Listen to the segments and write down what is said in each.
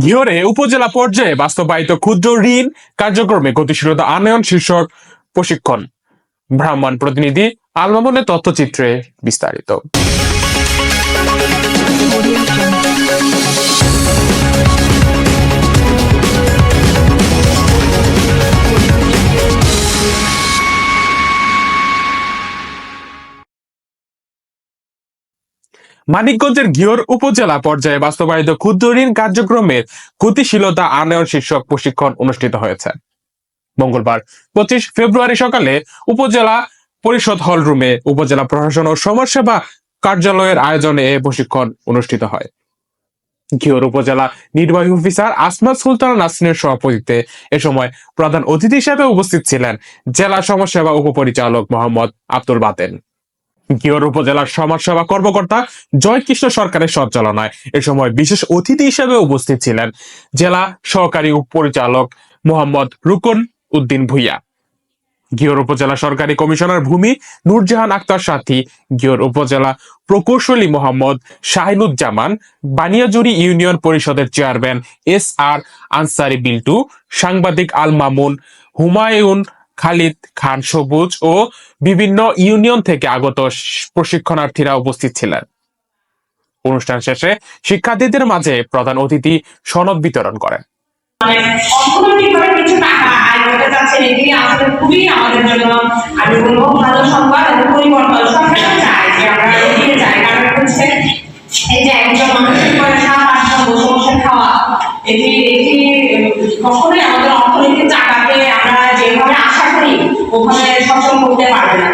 ঘিওরে উপজেলা পর্যায়ে বাস্তবায়িত ক্ষুদ্র ঋণ কার্যক্রমে গতিশীলতা আনয়ন শীর্ষক প্রশিক্ষণ। ব্রাহ্মণ প্রতিনিধি আলমামনের তথ্যচিত্রে বিস্তারিত। মানিকগঞ্জের ঘিওর উপজেলা পর্যায়ে বাস্তবায়িত ক্ষুদ্র ঋণ কার্যক্রমের গতিশীলতা আনয়ন শীর্ষক প্রশিক্ষণ অনুষ্ঠিত হয়েছে। মঙ্গলবার পঁচিশ ফেব্রুয়ারি সকালে উপজেলা পরিষদ হল রুমে উপজেলা প্রশাসন ও সমাজসেবা কার্যালয়ের আয়োজনে এ প্রশিক্ষণ অনুষ্ঠিত হয়। ঘিওর উপজেলা নির্বাহী অফিসার আসমা সুলতানা নাসিনের সভাপতিত্বে এ সময় প্রধান অতিথি হিসেবে উপস্থিত ছিলেন জেলা সমাজসেবা উপপরিচালক মোহাম্মদ আব্দুল বাতেন। ঘিওর উপজেলার সমাজসেবা কর্মকর্তা জয়কৃষ্ণ সরকারের সঞ্চালনায় এ সময় বিশেষ অতিথি হিসেবে উপস্থিত ছিলেন জেলা সহকারী উপপরিচালক মোহাম্মদ রুকন উদ্দিন ভুইয়া। গিয়র উপজেলা সরকারি কমিশনার ভূমি নূরজাহান আক্তার সাথী গিয়র উপজেলা প্রকৌশলী মোহাম্মদ শাহিনুজ্জামান, বানিয়াজুরি ইউনিয়ন পরিষদের chairman S R Ansari Biltu, সাংবাদিক আল মামুন, হুমায়ুন খালিদ খান সবুজ ও বিভিন্ন ইউনিয়ন থেকে আগত প্রশিক্ষণার্থীরা উপস্থিত ছিলেন। অনুষ্ঠান শেষে শিক্ষার্থীদের মাঝে প্রধান অতিথি সনদ বিতরণ করেন। মানে এই যে একজন মানুষের সাত আট খাওয়া, এটি এটি ওখানে সচল করতে পারবে না।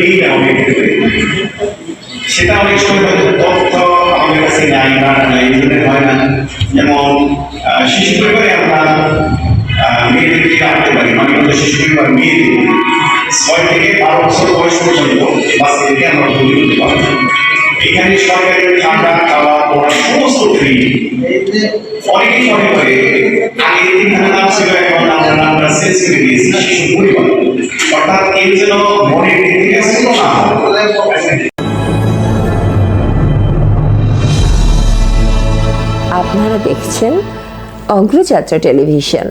নিই সেটা আমাদের কাছে নাই বা এই জন্য না। যেমন আহ, শিশু পরিবারে আমরা আহ, মেয়েদেরকে আনতে পারি মানে আমাদের ছয় থেকে বারো বছর বয়স পর্যন্ত বাচ্চাদেরকে আমরা ভর্তি করতে পারি। এখানে সরকারি ঠান্ডা খাওয়া পড়া সমস্ত অনেকেই মনে করে, আগে ছিল, এখন আমরা নামটা শেষ করে দিয়েছি পরিবার অর্থাৎ যেন মনে না? আপনারা দেখছেন অগ্রযাত্রা টেলিভিশন।